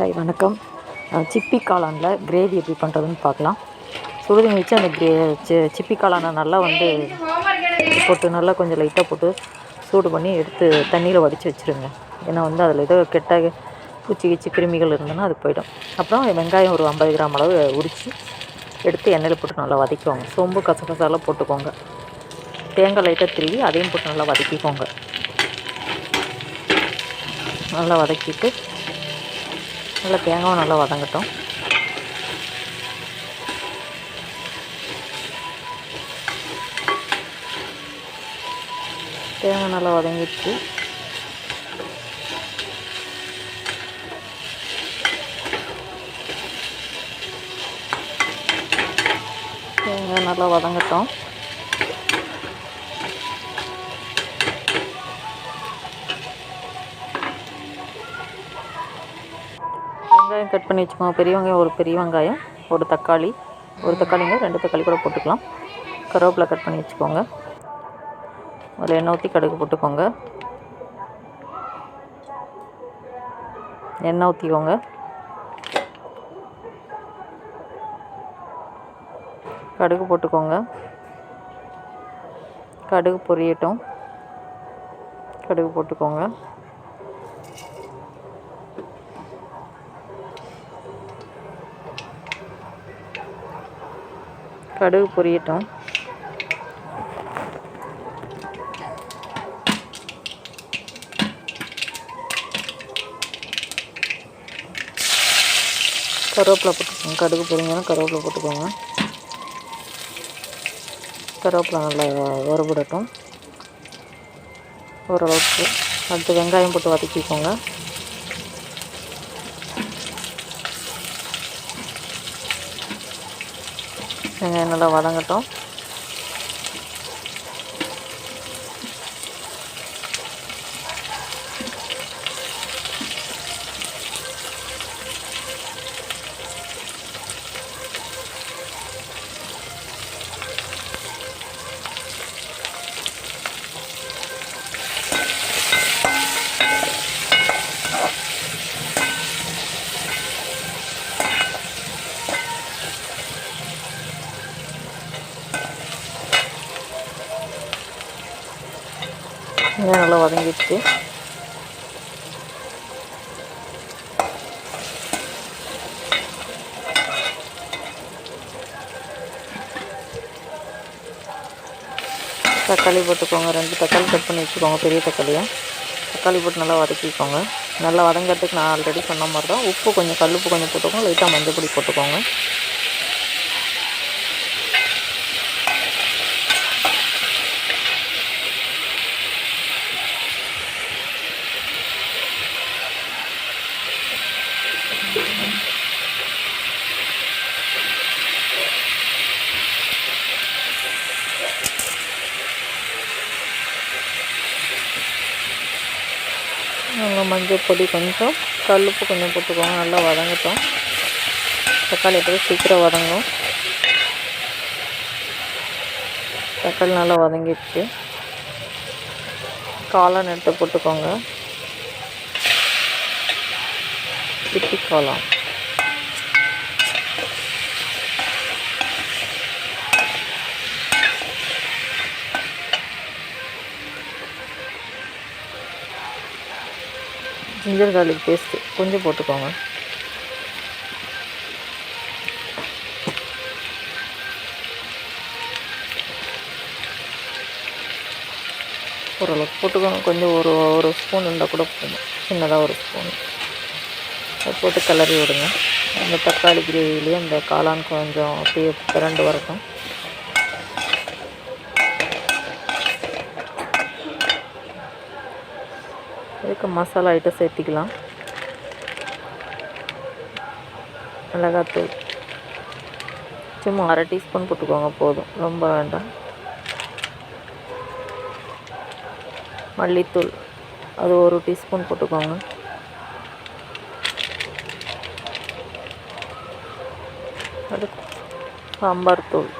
Hi வணக்கம். சிப்பி காளானில் gravy எப்படி பண்ணுறதுன்னு பார்க்கலாம். சுடுதண்ணி வச்சு அந்த கிரே சி சிப்பி காளானை நல்லா வந்து போட்டு நல்லா கொஞ்சம் லைட்டாக போட்டு சூடு பண்ணி எடுத்து தண்ணியில் வடித்து வச்சுருங்க. ஏன்னா வந்து அதில் ஏதோ கெட்ட பூச்சி கீச்சி கிருமிகள் இருந்ததுன்னா அது போயிடும். அப்புறம் வெங்காயம் ஒரு ஐம்பது கிராம் அளவு உரித்து எடுத்து எண்ணெயில் போட்டு நல்லா வதக்கிக்கோங்க. சோம்பு கசகசாலாம் போட்டுக்கோங்க. தேங்காய் லைட்டாக திருவி அதையும் போட்டு நல்லா வதக்கிக்கோங்க. நல்லா வதக்கிட்டு நல்லா தேங்காவும் நல்லா வதங்கட்டும். தேங்காய் நல்லா வதங்கிடுச்சு. தேங்காய் நல்லா வதங்கட்டும். வெங்காயம் கட் பண்ணி வச்சுக்கோங்க. பெரிய வெங்காயம் ஒரு பெரிய வெங்காயம் ஒரு தக்காளி ஒரு தக்காளிங்க ரெண்டு தக்காளி கூட போட்டுக்கலாம். கருவேப்பிலை கட் பண்ணி வச்சுக்கோங்க. அதில் எண்ணெய் ஊற்றி கடுகு போட்டுக்கோங்க. எண்ணெய் ஊற்றிக்கோங்க கடுகு போட்டுக்கோங்க. கடுகு பொரியட்டும். கடுகு போட்டுக்கோங்க. கடுகு பொரியட்டும். கருவேப்பிலை போட்டுக்கோங்க. கடுகு பொரிங்கன்னா கருவேப்பிலை போட்டுக்கோங்க. கருவேப்பிலை நல்லா வறுபடட்டும். ஓரளவுக்கு அடுத்து வெங்காயம் போட்டு வதக்கிக்கோங்க. வெங்காயம் நல்லா வதங்கட்டும். இங்கே நல்லா வதங்கிடுச்சு. தக்காளி போட்டுக்கோங்க. ரெண்டு தக்காளி கட் பண்ணி வச்சுக்கோங்க. பெரிய தக்காளியை. தக்காளி போட்டு நல்லா வதக்கிக்கோங்க. நல்லா வதங்கிறதுக்கு நான் ஆல்ரெடி சொன்ன மாதிரி தான் உப்பு கொஞ்சம் கல்லுப்பு கொஞ்சம் போட்டுக்கோங்க. லைட்டாக மஞ்சள் பொடி போட்டுக்கோங்க. நல்லா மஞ்சள் பொடி கொஞ்சம் கல்லுப்பு கொஞ்சம் போட்டுக்கோங்க நல்லா வதங்கட்டும். தக்காளி எப்படி சீக்கிரம் வதங்கும் தக்காளி நல்லா வதங்கிடுச்சு. காளான் எடுத்து போட்டுக்கோங்க. சிப்பி காளான். ஜிஞ்சர் கார்லிக் பேஸ்ட்டு கொஞ்சம் போட்டுக்கோங்க. ஓரளவுக்கு போட்டுக்கோங்க. கொஞ்சம் ஒரு ஒரு ஸ்பூன் இருந்தால் கூட போதும். சின்னதாக ஒரு ஸ்பூன் அதை போட்டு கிளறி விடுங்க. அந்த தக்காளி கிரேவிலேயே அந்த காளான் கொஞ்சம் அப்படியே பிறண்டு வரட்டும். இதுக்கு மசாலா ஐட்டம் சேர்த்திக்கலாம். மிளகாத்தூள். சும்மா அரை டீஸ்பூன் போட்டுக்கோங்க போதும். ரொம்ப வேண்டாம். மல்லித்தூள். அது ஒரு டீஸ்பூன் போட்டுக்கோங்க. அடுத்து சாம்பார் தூள்.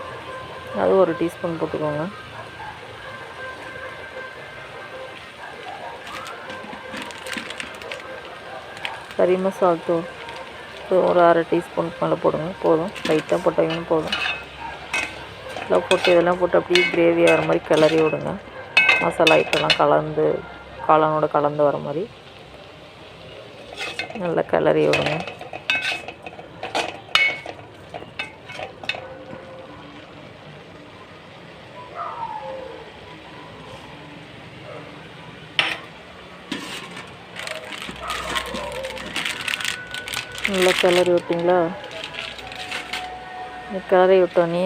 அது ஒரு டீஸ்பூன் போட்டுக்கோங்க. கறி மசால் தூள் ஒரு அரை டீஸ்பூனுக்கு மேலே போடுங்க. போதும். லைட்டாக போட்டாங்கன்னா போதும். இதெல்லாம் போட்டு இதெல்லாம் போட்டு அப்படியே கிரேவி ஆகிற மாதிரி கிளறி விடுங்க. மசாலா ஐட்டம்லாம் கலந்து காளானோட கலந்து வர மாதிரி நல்லா கிளறி விடுங்க. நல்லா கிளறி விட்டிங்களா? கிளறி விட்டோன்னே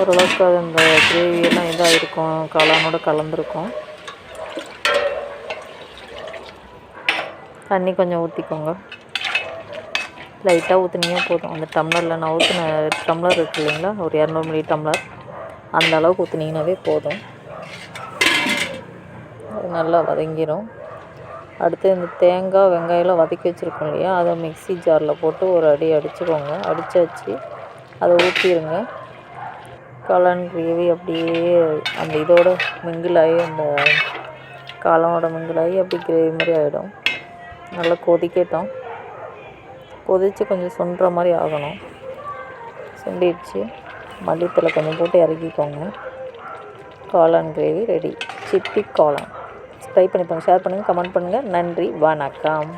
ஓரளவுக்கு அது அந்த கிரேவியெல்லாம் இதாக இருக்கும் காளானோட கலந்துருக்கும். தண்ணி கொஞ்சம் ஊற்றிக்கோங்க லைட்டாக ஊற்றுனீங்க போதும். அந்த டம்ளரில் நான் ஊற்றின டம்ளர் இருக்கு இல்லைங்களா? ஒரு இரநூறு மில்லி டம்ளர். அந்த அளவுக்கு ஊற்றுனீங்கனாவே போதும். நல்லா வதங்கிடும் அடுத்து இந்த தேங்காய் வெங்காயம்லாம் வதக்கி வச்சுருக்கோம் இல்லையா அதை மிக்ஸி ஜாரில் போட்டு ஒரு அடி அடிச்சுக்கோங்க. அடித்தாச்சு அதை ஊற்றிடுங்க காளான் கிரேவி அப்படியே அந்த இதோட மிங்கிள் ஆகி அந்த காளானோட மிங்கிள் ஆகி அப்படியே கிரேவி மாதிரி ஆகிடும் நல்லா கொதிக்கட்டும். கொதித்து கொஞ்சம் சுண்டுற மாதிரி ஆகணும். சுண்டிடுச்சு. மல்லித்தலை கொஞ்சம் போட்டு இறக்கிக்கோங்க. காளான் கிரேவி ரெடி. சிப்பி காளான். ட்ரை பண்ணி பாருங்கள் ஷேர் பண்ணுங்கள் கமெண்ட் பண்ணுங்கள் நன்றி வணக்கம்.